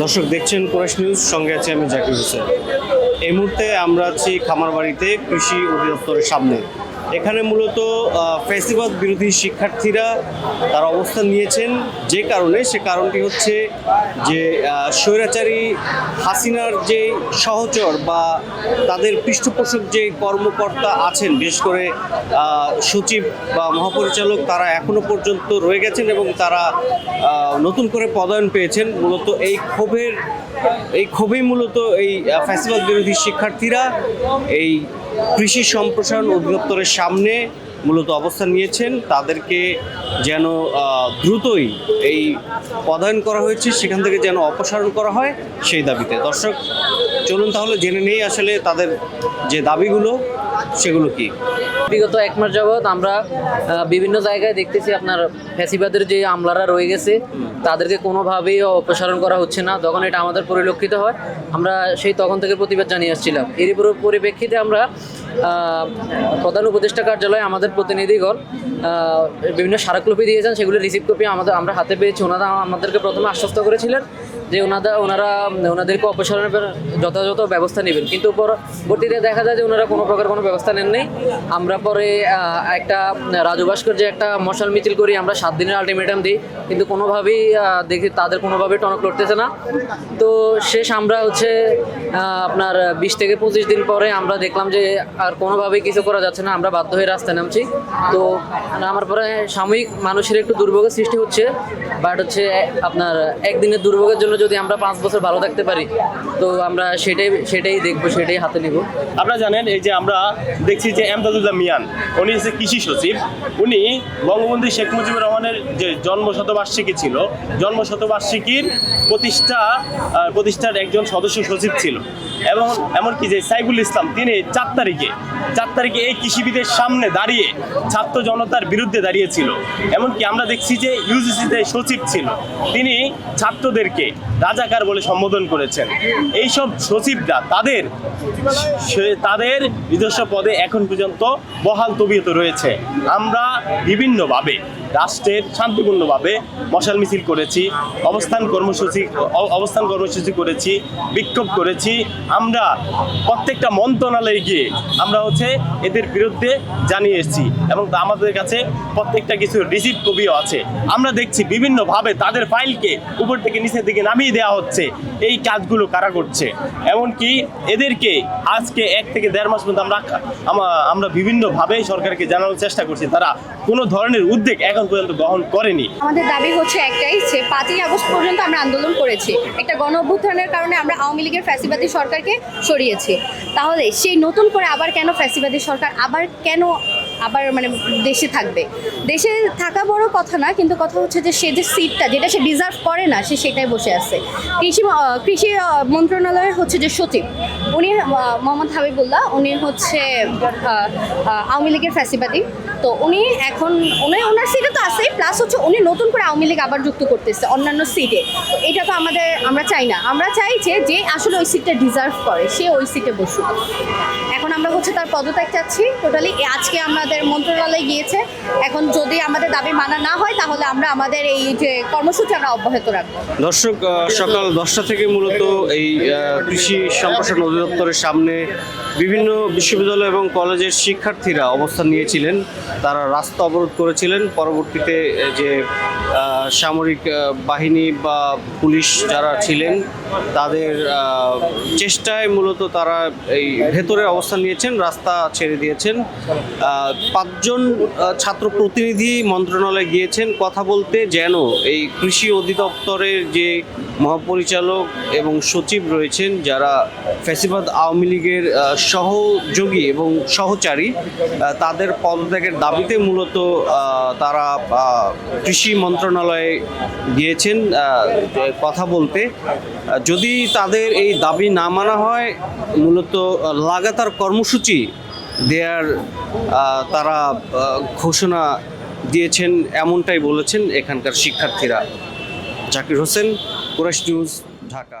দর্শক দেখছেন Koresh news, সঙ্গে আছি আমি জাকির হোসেন। এই মুহূর্তে আমরা আছি খামারবাড়িতে কৃষি অধিদপ্তরের সামনে। এখানে মূলত আহ, ফ্যাসিবাদ বিরোধী শিক্ষার্থীরা তার অবস্থান নিয়েছেন। যে কারণে সে কারণটি হচ্ছে যে স্বৈরাচারী হাসিনার যে সহচর বা তাদের পৃষ্ঠপোষক যে কর্মকর্তা আছেন বিশেষ করে সচিব বা মহাপরিচালক তারা এখনও পর্যন্ত রয়ে গেছেন এবং তারা নতুন করে পদায়ন পেয়েছেন। মূলত এই ক্ষোভের এই ক্ষোভেই মূলত এই ফ্যাসিবাদ বিরোধী শিক্ষার্থীরা এই কৃষি সম্প্রসারণ অধিদপ্তরের সামনে মূলত অবস্থান নিয়েছেন। তাদেরকে যেন দ্রুতই এই পদায়ন করা হয়েছে সেখান থেকে যেন অপসারণ করা হয় সেই দাবিতে। দর্শক চলুন তাহলে জেনে নেই আসলে তাদের যে দাবিগুলো সেগুলো কি? বিগত এক মাস যাবৎ আমরা বিভিন্ন জায়গায় দেখতেছি আপনার ফ্যাসিবাদের যে আমলারা রয়ে গেছে তাদেরকে কোনোভাবেই অপসারণ করা হচ্ছে না। যখন এটা আমাদের পরিলক্ষিত হয়। আমরা সেই তখন থেকে প্রতিবাদ জানিয়ে আসছিলাম। এর পুরো পরিপ্রেক্ষিতে আমরা প্রধান উপদেষ্টা কার্যালয়ে আমাদের প্রতিনিধিগণ বিভিন্ন স্মারকলিপি দিয়েছেন, সেগুলো রিসিভ কপি আমাদের আমরা হাতে পেয়েছি। ওনারা আমাদেরকে প্রথমে আশ্বস্ত করেছিলেন যে ওনারা ওনারা, ওনাদেরকে অপসারণের যথাযথ ব্যবস্থা নেবেন। কিন্তু পরবর্তীতে দেখা যায় যে ওনারা কোনো প্রকার কোনো ব্যবস্থা নেন নেই। আমরা পরে একটা রাজু ভাস্কর যে একটা মশাল মিছিল করি, আমরা সাত দিনের আলটিমেটাম দিই। কিন্তু কোনোভাবেই দেখি তাদের কোনোভাবে টনক লড়তেছে না। তো শেষ আমরা হচ্ছে আপনার বিশ থেকে পঁচিশ দিন পরে আমরা দেখলাম যে আর কোনোভাবেই কিছু করা যাচ্ছে না। আমরা বাধ্য হয়ে রাস্তায় নামছি। তো আমার পরে সাময়িক মানুষের একটু দুর্ভোগের সৃষ্টি হচ্ছে। বাট হচ্ছে, আপনার একদিনের দুর্ভোগের জন্য যদি আমরা পাঁচ বছর ভালো থাকতে পারি, তো আমরা সেটাই সেটাই দেখব, সেটাই হাতে নিব। আপনারা জানেন, এই যে আমরা দেখছি যে এমদাদুল্লাহ মিয়ান, উনি হচ্ছে কৃষি সচিব। উনি বঙ্গবন্ধু শেখ মুজিবুর রহমানের যে জন্ম শতবার্ষিকী ছিল জন্ম শতবার্ষিকীর প্রতিষ্ঠা প্রতিষ্ঠার একজন সদস্য সচিব ছিল। এবং এমনকি যে সাইফুল ইসলাম, তিনি চার তারিখে চার তারিখে এই কৃষিবিদের সামনে দাঁড়িয়ে ছাত্র জনতার বিরুদ্ধে দাঁড়িয়েছিল। এমনকি আমরা দেখছি যে ইউজিসিতে সচিব ছিল। তিনি ছাত্রদেরকে রাজাকার বলে সম্বোধন করেছেন। এইসব সচিবরা তাদের তাদের নিজস্ব পদে এখন পর্যন্ত বহাল তবিয়ত রয়েছে। আমরা বিভিন্নভাবে রাষ্ট্রের শান্তিপূর্ণভাবে মশাল মিছিল করেছি, অবস্থান কর্মসূচি অবস্থান কর্মসূচি করেছি, বিক্ষোভ করেছি। আমরা প্রত্যেকটা মন্ত্রণালয়ে গিয়ে আমরা হচ্ছে এদের বিরুদ্ধে জানিয়ে এসেছি এবং আমাদের কাছে প্রত্যেকটা কিছু রিসিভ কপিও আছে। আমরা দেখছি বিভিন্নভাবে তাদের ফাইলকে উপর থেকে নিচের দিকে নামিয়ে দেওয়া হচ্ছে। এই কাজগুলো কারা করছে? এমনকি এদেরকে আজকে এক থেকে দেড় মাস পর্যন্ত আমরা আমরা বিভিন্নভাবে সরকারকে জানানোর চেষ্টা করছি। তারা কোনো ধরনের উদ্যোগ এখন পর্যন্ত গ্রহণ করেনি। আমাদের দাবি হচ্ছে একটাই যে পাঁচই আগস্ট পর্যন্ত আমরা আন্দোলন করেছি। একটা গণ অভ্যুত্থানের কারণে আমরা আওয়ামী লীগের ফ্যাসিবাদী সরকারকে সরিয়েছি। তাহলে সেই নতুন করে আবার কেন ফ্যাসিবাদী সরকার আবার কেন আবার মানে দেশে থাকবে? দেশে থাকা বড় কথা না, কিন্তু কথা হচ্ছে যে সে যে সিটটা যেটা সে ডিজার্ভ করে না, সে সেটাই বসে আছে। কৃষি কৃষি মন্ত্রণালয়ের হচ্ছে যে সচিব, উনি মোহাম্মদ হাবিবুল্লাহ, উনি হচ্ছে আওয়ামী লীগের ফ্যাসিবাদী। তো উনি এখন, উনি ওনার সিটে তো আছে প্লাস হচ্ছে উনি নতুন করে আওয়ামী লীগ আবার যুক্ত করতেছে অন্যান্য সিটে তো এটা তো আমাদের, আমরা চাই না। আমরা চাই যে যে আসলে ওই সিটটা ডিজার্ভ করে, সে ওই সিটে বসুক। এখন আমরা হচ্ছে তার পদত্যাগ চাচ্ছি টোটালি আজকে আমাদের মন্ত্রণালয়ে গিয়েছে। এখন যদি আমাদের দাবি মানা না হয়, তাহলে আমরা আমাদের এই যে কর্মসূচি আমরা অব্যাহত রাখব। দর্শক সকাল দশটা থেকে মূলত এই কৃষি সম্প্রসারণ অধিদপ্তরের সামনে বিভিন্ন বিশ্ববিদ্যালয় এবং কলেজের শিক্ষার্থীরা অবস্থান নিয়েছিলেন। তারা রাস্তা অবরোধ করেছিলেন। পরবর্তীতে যে সামরিক বাহিনী বা পুলিশ যারা ছিলেন, তাদের চেষ্টায় মূলত তারা এই ভেতরে অবস্থান নিয়েছেন, রাস্তা ছেড়ে দিয়েছেন। পাঁচজন ছাত্র প্রতিনিধি মন্ত্রণালয়ে গিয়েছেন কথা বলতে যেন এই কৃষি অধিদপ্তরের যে মহাপরিচালক এবং সচিব রয়েছেন, যারা ফ্যাসিবাদ আওয়ামী লীগের সহযোগী এবং সহচারী তাদের পদত্যাগের দাবিতে মূলত তারা কৃষি মন্ত্রণালয়ে গিয়েছেন কথা বলতে যদি তাদের এই দাবি না মানা হয়, মূলত লাগাতার কর্মসূচি দেয়ার তারা ঘোষণা দিয়েছেন, এমনটাই বলেছেন এখানকার শিক্ষার্থীরা। জাকির হোসেন কুরাশ নিউজ, ঢাকা।